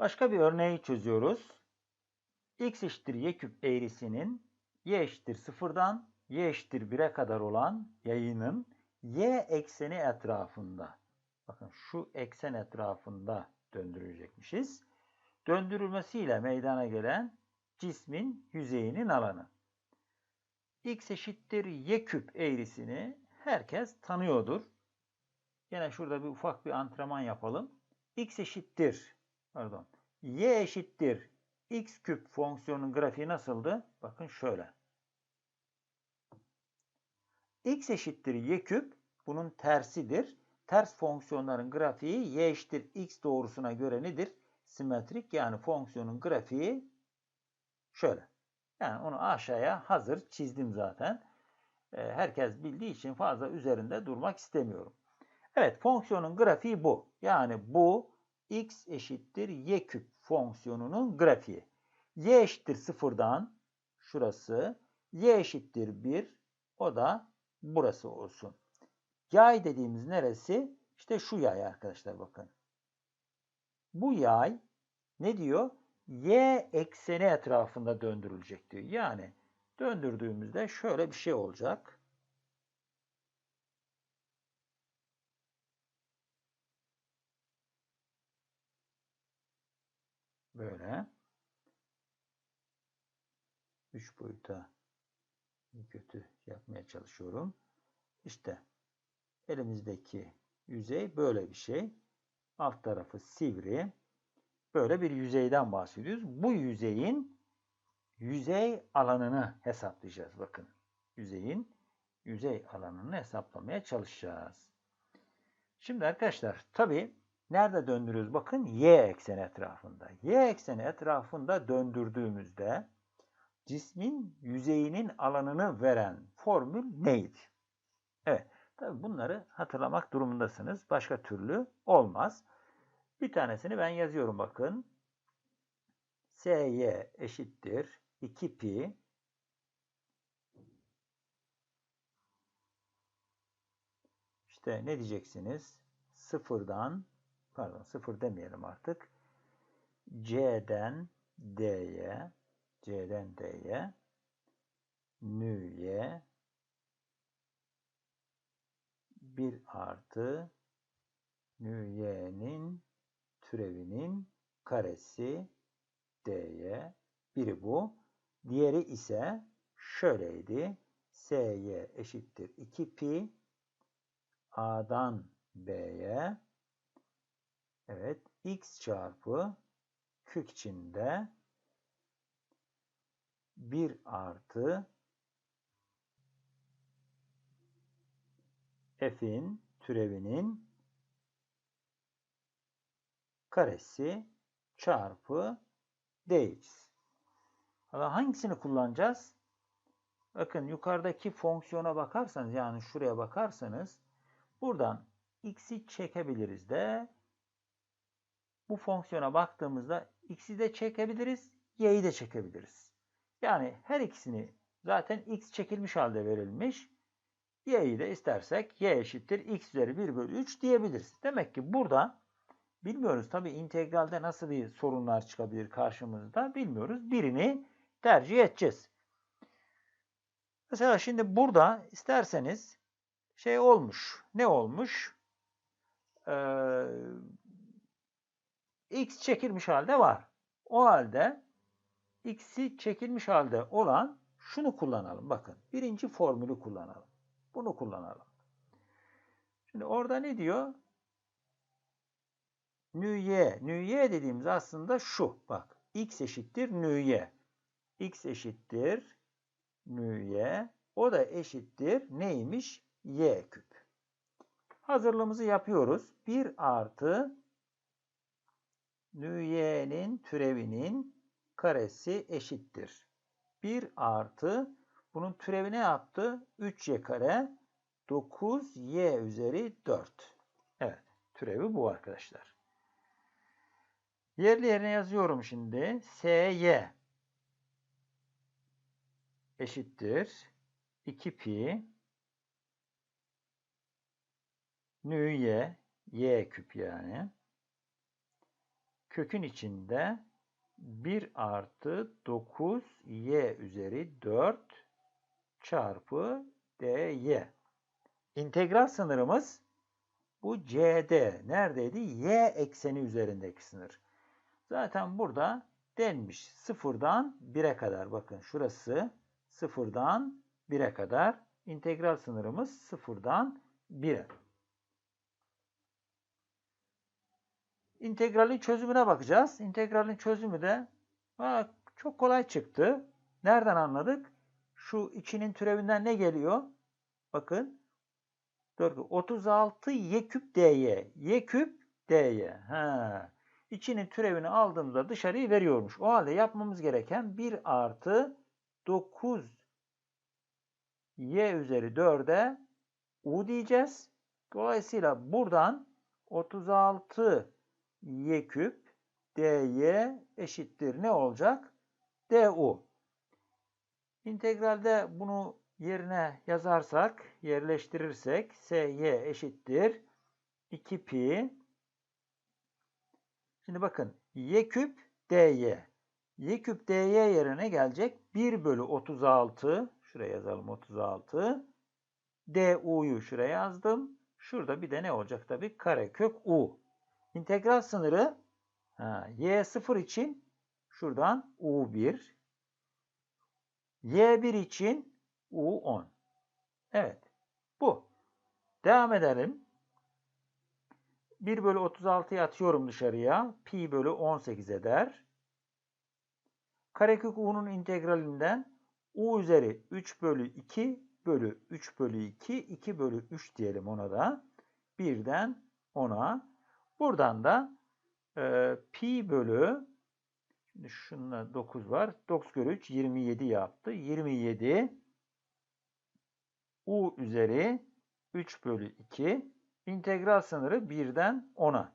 Başka bir örneği çözüyoruz. x eşittir y küp eğrisinin y eşittir sıfırdan y eşittir 1'e kadar olan yayının y ekseni etrafında. Bakın şu eksen etrafında döndürülecekmişiz. Döndürülmesiyle meydana gelen cismin yüzeyinin alanı. x eşittir y küp eğrisini herkes tanıyordur. Yine şurada bir ufak bir antrenman yapalım. x eşittir, pardon, y eşittir x küp fonksiyonun grafiği nasıldı? Bakın şöyle. x eşittir y küp bunun tersidir. Ters fonksiyonların grafiği y eşittir x doğrusuna göre nedir? Simetrik yani fonksiyonun grafiği şöyle. Yani onu aşağıya hazır çizdim zaten. Ee, herkes bildiği için fazla üzerinde durmak istemiyorum. Evet fonksiyonun grafiği bu. Yani bu x eşittir y küp fonksiyonunun grafiği. y eşittir sıfırdan şurası y eşittir 1 o da burası olsun. Yay dediğimiz neresi? İşte şu yay arkadaşlar bakın. Bu yay ne diyor? Y ekseni etrafında döndürülecek diyor. Yani döndürdüğümüzde şöyle bir şey olacak. Böyle. Üç boyuta kötü yapmaya çalışıyorum. İşte elimizdeki yüzey böyle bir şey. Alt tarafı sivri. Böyle bir yüzeyden bahsediyoruz. Bu yüzeyin yüzey alanını hesaplayacağız. Bakın yüzeyin yüzey alanını hesaplamaya çalışacağız. Şimdi arkadaşlar tabi nerede döndürüyoruz? Bakın y ekseni etrafında. Y ekseni etrafında döndürdüğümüzde cismin yüzeyinin alanını veren formül neydi? Evet. Tabi bunları hatırlamak durumundasınız. Başka türlü olmaz. Bir tanesini ben yazıyorum bakın. Sy eşittir 2 pi İşte ne diyeceksiniz? Sıfırdan pardon sıfır demeyelim artık. C'den D'ye C'den D'ye nü'ye 1 artı nü'ye'nin türevinin karesi dy. Biri bu. Diğeri ise şöyleydi. sy eşittir 2 pi a'dan b'ye evet x çarpı kök içinde 1 artı f'in türevinin karesi çarpı dx. Hangisini kullanacağız? Bakın yukarıdaki fonksiyona bakarsanız yani şuraya bakarsanız buradan x'i çekebiliriz de bu fonksiyona baktığımızda x'i de çekebiliriz, y'yi de çekebiliriz. Yani her ikisini zaten x çekilmiş halde verilmiş. y'yi de istersek y eşittir x üzeri 1 bölü 3 diyebiliriz. Demek ki burada Bilmiyoruz tabii integralde nasıl bir sorunlar çıkabilir karşımızda bilmiyoruz. Birini tercih edeceğiz. Mesela şimdi burada isterseniz şey olmuş. Ne olmuş? Ee, x çekilmiş halde var. O halde x'i çekilmiş halde olan şunu kullanalım. Bakın birinci formülü kullanalım. Bunu kullanalım. Şimdi orada ne diyor? nüye. Nüye dediğimiz aslında şu. Bak x eşittir nüye. x eşittir nüye. O da eşittir neymiş? y küp. Hazırlığımızı yapıyoruz. 1 artı nüyenin türevinin karesi eşittir. 1 artı bunun türevi ne yaptı? 3y kare 9y üzeri 4. Evet türevi bu arkadaşlar. Yerli yerine yazıyorum şimdi. Sy eşittir 2 pi nü y y küp yani kökün içinde 1 artı 9 y üzeri 4 çarpı dy. İntegral sınırımız bu cd. Neredeydi? y ekseni üzerindeki sınır. Zaten burada denmiş sıfırdan 1'e kadar. Bakın şurası sıfırdan 1'e kadar. İntegral sınırımız sıfırdan 1'e. İntegralin çözümüne bakacağız. İntegralin çözümü de çok kolay çıktı. Nereden anladık? Şu 2'nin türevinden ne geliyor? Bakın 36 y küp dy. y küp dy. Ha. 2'nin türevini aldığımızda dışarıyı veriyormuş. O halde yapmamız gereken 1 artı 9 y üzeri 4'e u diyeceğiz. Dolayısıyla buradan 36 y küp dy eşittir ne olacak? du. İntegralde bunu yerine yazarsak, yerleştirirsek sy eşittir 2 pi. Şimdi bakın y küp dy. y küp dy yerine gelecek 1 bölü 36. Şuraya yazalım 36. du'yu şuraya yazdım. Şurada bir de ne olacak tabii? Karekök u. İntegral sınırı ha, y0 için şuradan u1. y1 için u10. Evet. Bu. Devam edelim. 1 bölü 36'yı atıyorum dışarıya. Pi bölü 18 eder. Karekök u'nun integralinden u üzeri 3 bölü 2 bölü 3 bölü 2, 2 bölü 3 diyelim ona da. 1'den 10'a. Buradan da e, pi bölü şimdi şununla 9 var. 9 kere 3 27 yaptı. 27 u üzeri 3 bölü 2 integral sınırı 1'den 10'a.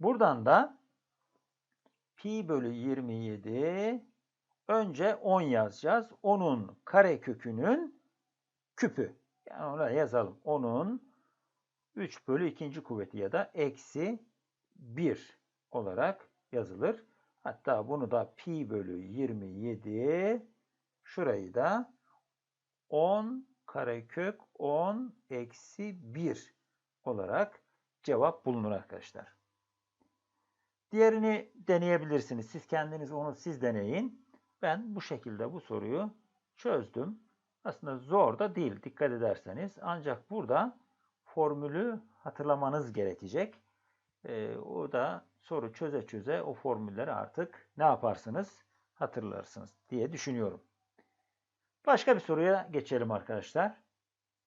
Buradan da pi bölü 27 önce 10 yazacağız. 10'un karekökünün küpü. Yani ona yazalım. 10'un 3 bölü 2. kuvveti ya da eksi 1 olarak yazılır. Hatta bunu da pi bölü 27 şurayı da 10 karekök 10 eksi 1 olarak cevap bulunur arkadaşlar. Diğerini deneyebilirsiniz. Siz kendiniz onu siz deneyin. Ben bu şekilde bu soruyu çözdüm. Aslında zor da değil dikkat ederseniz. Ancak burada formülü hatırlamanız gerekecek. Ee, o da soru çöze çöze o formülleri artık ne yaparsınız hatırlarsınız diye düşünüyorum. Başka bir soruya geçelim arkadaşlar.